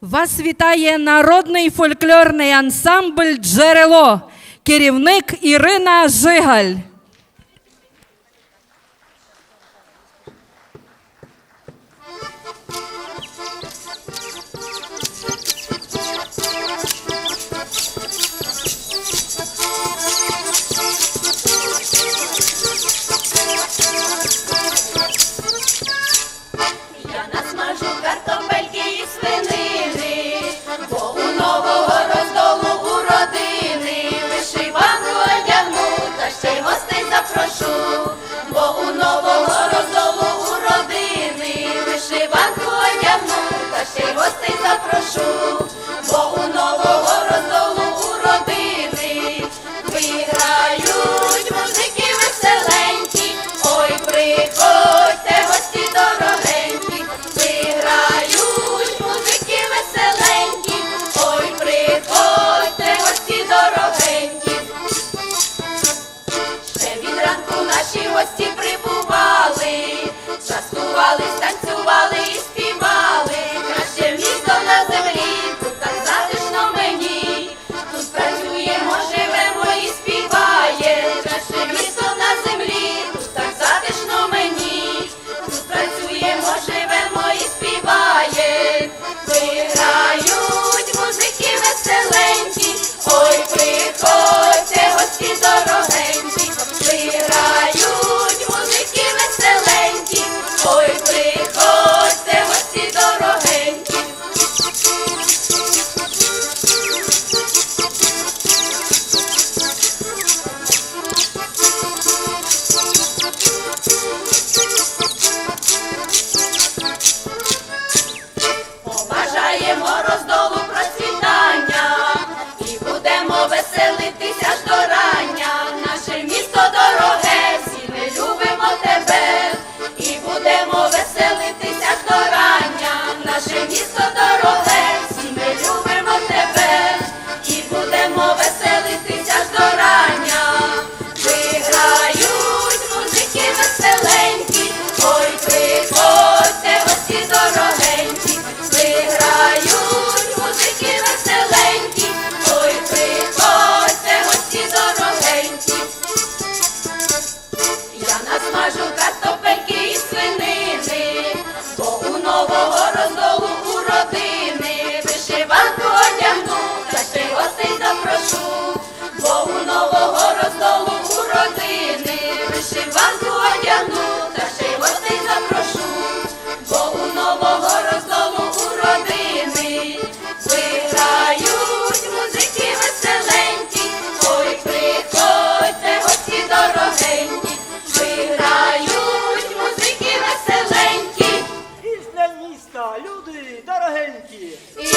Вас вітає народний фольклорний ансамбль Джерело, керівник Ірина Жигаль. Yeah.